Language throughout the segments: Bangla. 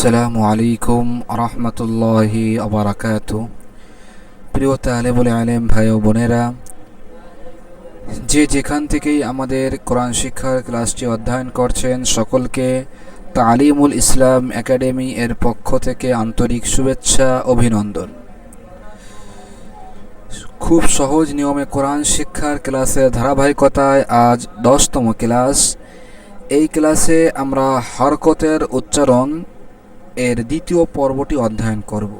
আসসালামু আলাইকুম রহমতুল্লাহি আবরাকাত প্রিয় তালেবুল আলেম ভাই ও বোনেরা, যে যেখান থেকেই আমাদের কোরআন শিক্ষার ক্লাসটি অধ্যয়ন করছেন, সকলকে তালিমুল ইসলাম একাডেমি এর পক্ষ থেকে আন্তরিক শুভেচ্ছা, অভিনন্দন। খুব সহজ নিয়মে কোরআন শিক্ষার ক্লাসের ধারাবাহিকতায় আজ দশতম ক্লাস। এই ক্লাসে আমরা হরকতের উচ্চারণ এর দ্বিতীয় পর্বটি অধ্যয়ন করব।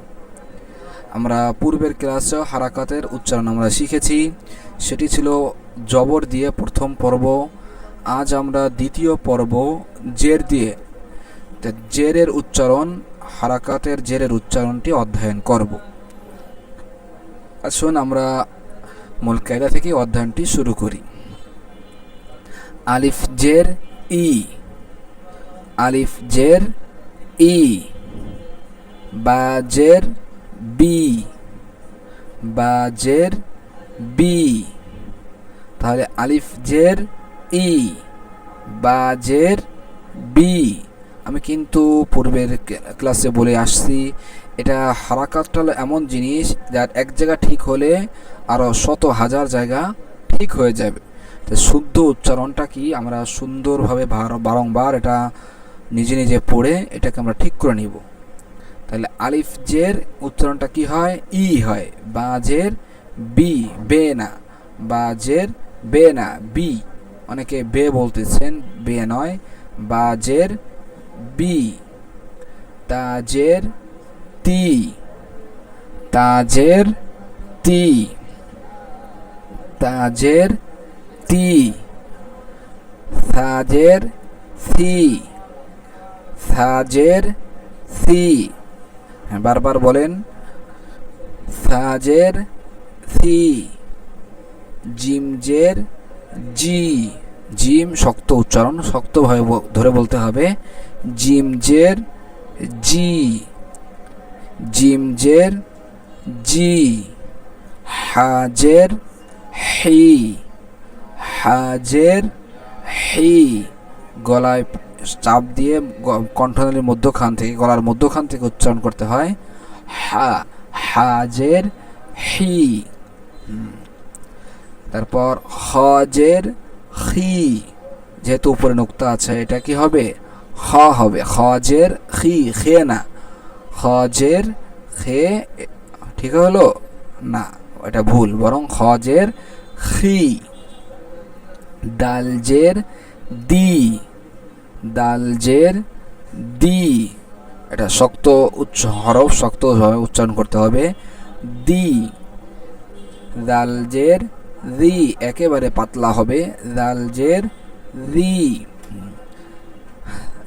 আমরা পূর্বের ক্লাসে হারাকাতের উচ্চারণ আমরা শিখেছি। সেটি ছিল জবর দিয়ে প্রথম পর্ব। আজ আমরা দ্বিতীয় পর্ব, জের দিয়ে। জেরের উচ্চারণ, হারাকাতের জেরের উচ্চারণটি অধ্যয়ন করব। আসুন আমরা মূল কায়দা থেকে অধ্যয়নটি শুরু করি। আলিফ জের ই। আলিফ জের ই বা জের বি বা জের বি, তাহলে আলিফ জের ই বা জের বি। আমি কিন্তু পূর্বের ক্লাসে বলে আসছি, এটা হারাকাতটা হলো এমন জিনিস যার এক জায়গা ঠিক হলে আরও শত হাজার জায়গা ঠিক হয়ে যাবে। শুদ্ধ উচ্চারণটা কি? আমরা সুন্দরভাবে বারংবার এটা নিজে নিজে পড়ে এটাকে আমরা ঠিক করে নিব। তাহলে আলিফ জের উচ্চারণটা কি হয়? ই হয়। বা জের বি, বে না। বা জের বে না, বি। অনেকে বে বলতেছেন, বে নয়। বা জের বি। তাজের তি। তাজের তি। তাজের তি। সাজের সি সাজের সি। হ্যাঁ বারবার বলেন। সাজের সি। জিমজের জি। জিম শক্ত উচ্চারণ শক্তভাবে ধরে বলতে হবে। জিমজের জি। জিমজের জি। হাজের হি। হাজের হি। গলায় চাপ দিয়ে কণ্ঠনালীর মধ্যখান থেকে, গলার মধ্যখান থেকে উচ্চারণ করতে হয় হা, হাজের হি। তারপর হজের হি, যেহেতু উপরে নুক্তা আছে, এটা কি হবে? হ হবে। হজের হি, খে না। হজের খে, ঠিক হলো? না, এটা ভুল। বরং হজের খি ডালজের দি। দালজের দি। এটা শক্ত উচ্চ হরফ, শক্তভাবে উচ্চারণ করতে হবে। দি। দালজের রি একেবারে পাতলা হবে। দালজের রি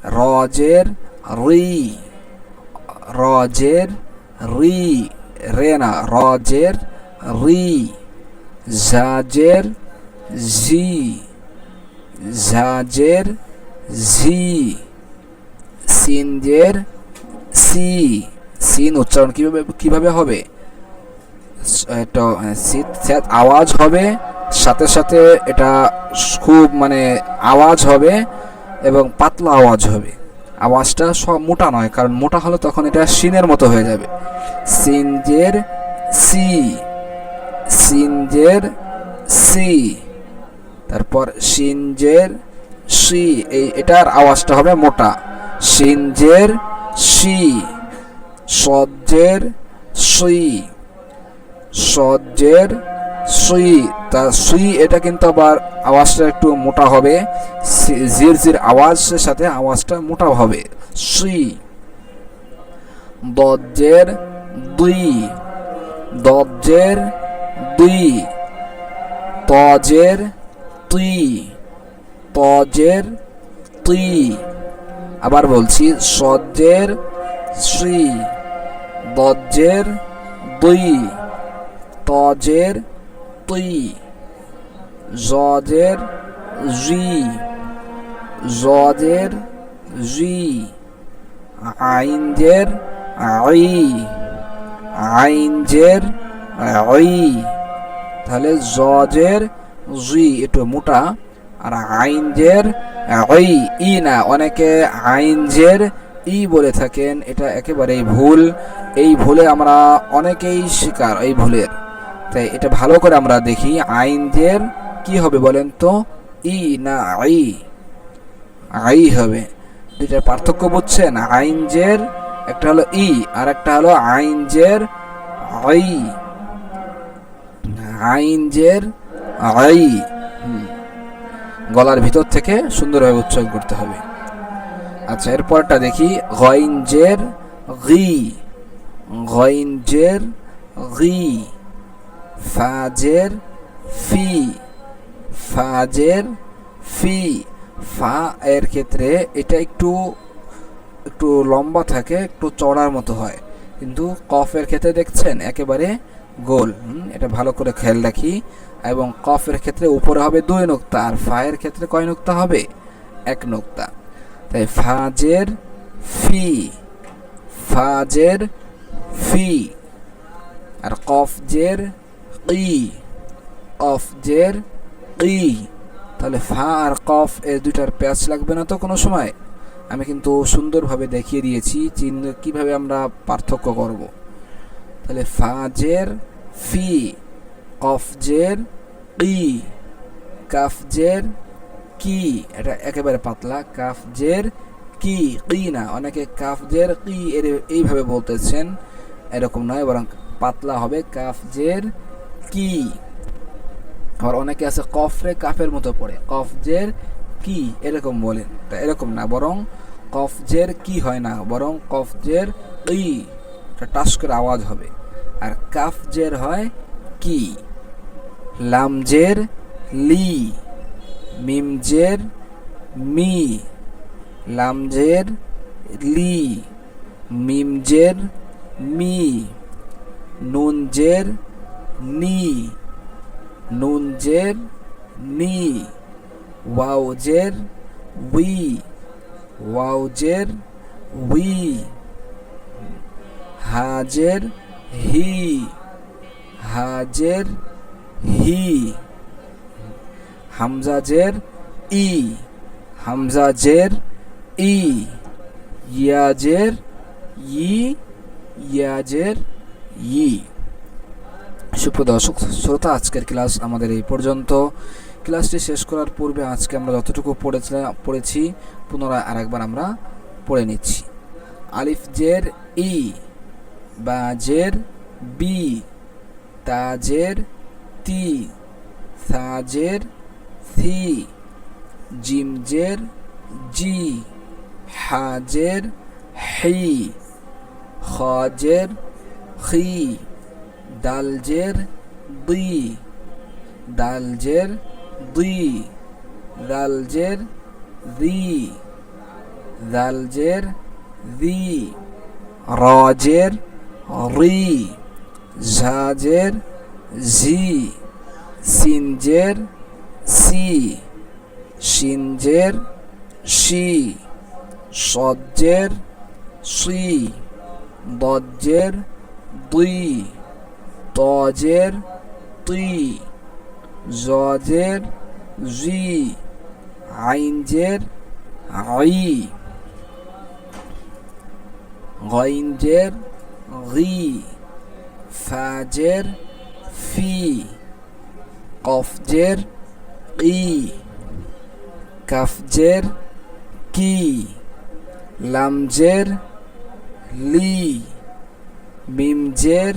রজের রি। রজের রি। রে না, রজের রি। জাজের জি ঝাজের ঝি সিনজের সি সিন উচ্চারণ কীভাবে কীভাবে হবে? এটা আওয়াজ হবে, সাথে সাথে এটা খুব মানে আওয়াজ হবে এবং পাতলা আওয়াজ হবে। আওয়াজটা সব মোটা নয়, কারণ মোটা হলে তখন এটা সিনের মতো হয়ে যাবে। সিনজের সি সিনজের সি তারপর সিনজের সি, এই এটার আওয়াজটা হবে মোটা। সিনজের সি, সজ্জের সি, সজ্জের সুই তা সুই এটা কিন্তু আবার আওয়াজটা একটু মোটা হবে। জির জির আওয়াজের সাথে আওয়াজটা মোটা হবে। সুই দজ্জের দুই দজ্জের দুই, তজের তুই। তজের তুই আবার বলছি সজ্জের শ্রী। দজ্জের দুই। তজের তুই জজের জি। জজের জি। আইনজের আই। আইনজের আই। তাহলে জজের জি, একটু মোটা। আর আইনজের ওই ই না, অনেকে আইনজের ই বলে থাকেন, এটা একেবারেই ভুল। এই ভুলে আমরা অনেকেই শিকার, এই ভুলের। তাই এটা ভালো করে আমরা দেখি আইন জের কি হবে বলেন তো? ই না আই? আই হবে। দুইটার পার্থক্য বুঝছেন? আইন জের একটা হলো ই, আর একটা হলো আইন জের আই। আইন জের আই। গলার ভিতর থেকে সুন্দরভাবে উচ্চারণ করতে হবে। আচ্ছা এরপরটা দেখি। গইনজের গি গইনজের গি ফাজের ফি। ফাজের ফি। ফা এর ক্ষেত্রে এটা একটু একটু লম্বা থাকে, একটু চড়ার মতো হয়। কিন্তু কফের ক্ষেত্রে দেখছেন, একেবারে গোল। এটা ভালো করে খেয়াল রাখি। এবং কফের ক্ষেত্রে উপরে হবে দুই নোক্তা আর ফায়ের ক্ষেত্রে কয় নোক্তা হবে? এক নোক্তা। তাই ফাজের ফি ফাজের ফি, আর কফ জের কি কফ জের কি তাহলে ফা আর কফ এর দুইটার প্যাচ লাগবে না তো কোনো সময়? আমি কিন্তু সুন্দরভাবে দেখিয়ে দিয়েছি, চিহ্ন কীভাবে আমরা পার্থক্য করব। তাহলে ফাজের ফি কফ জের কি? কাফ জের কি? এটা একেবারে পাতলা। কাফ জের কি? কি না? অনেকে কাফ জের কি এর এইভাবে বলতেছেন, এরকম নয়, বরং পাতলা হবে। কাফ জের কি? আবার অনেকে আছে কফরে কাফের মতো পড়ে। কফ জের কি? এরকম বলেন। তা এরকম না, বরং কফ জের কি হয় না, বরং কফ জের কি? এটা টাস করে আওয়াজ হবে। আর কাফ জের হয় কি? লাম জের লি, মিমজের মি, লামজের লি, মিমজের মি, নুনজের নি নুনজের নি ওয়াও জের উই ওয়াও জের উই, হাজের হি, হাজের হি। হামজা জের ই। হামজা জের ই। ইয়াজের ই। ইয়াজের ই। সুপ্রদর্শক শ্রোতা, আজকের ক্লাস আমাদের এই পর্যন্ত। ক্লাসটি শেষ করার পূর্বে আজকে আমরা যতটুকু পড়েছিলাম পড়েছি, পুনরায় আরেকবার আমরা পড়ে নিচ্ছি। আলিফ জের ই, বা জের বি তাজের তি, সাজের থি, জিমজের জি, হাজের হি, খাজের খি, দালজের দি দালজের দি দালজের দি দালজের দি, রাজের রি, ঝাজের ঝি সিনজের সি সিনজের শি সজ্জের সি দজ্জের দুই তজের তুই জজের জি আইনজের আই গইনজের গি ফাজের ফি। কফজের ই। কাফজের কি। লামজের লি। মিমজের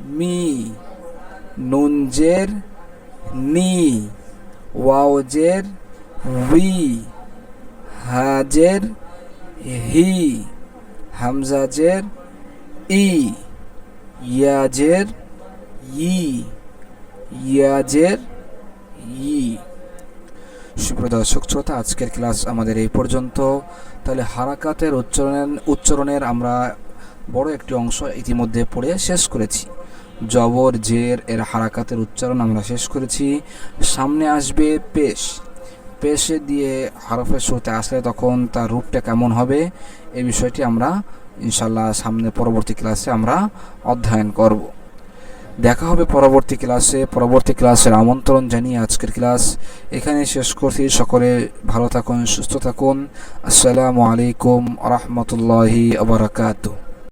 মি। নুনজের নি। ওয়াওজের উই হাজের হি। হামজাজের ই। ইয়াজের ই, ইয়াজের ই। সুপ্রদর্শক শ্রোতা, আজকের ক্লাস আমাদের এই পর্যন্ত। তাহলে হারাকাতের উচ্চারণের উচ্চারণের আমরা বড় একটি অংশ ইতিমধ্যে পড়ে শেষ করেছি। জবর, জের এর হারাকাতের উচ্চারণ আমরা শেষ করেছি। সামনে আসবে পেশ। পেশে দিয়ে হরফের শুরুতে আসলে তখন তার রূপটা কেমন হবে, এই বিষয়টি আমরা ইনশাল্লাহ সামনে পরবর্তী ক্লাসে আমরা অধ্যয়ন করব। দেখা হবে পরবর্তী ক্লাসে। পরবর্তী ক্লাসের আমন্ত্রণ জানিয়ে আজকের ক্লাস এখানে শেষ করছি। সকলে ভালো থাকুন, সুস্থ থাকুন। আসসালামু আলাইকুম রহমতুল্লাহি আবরাকাতু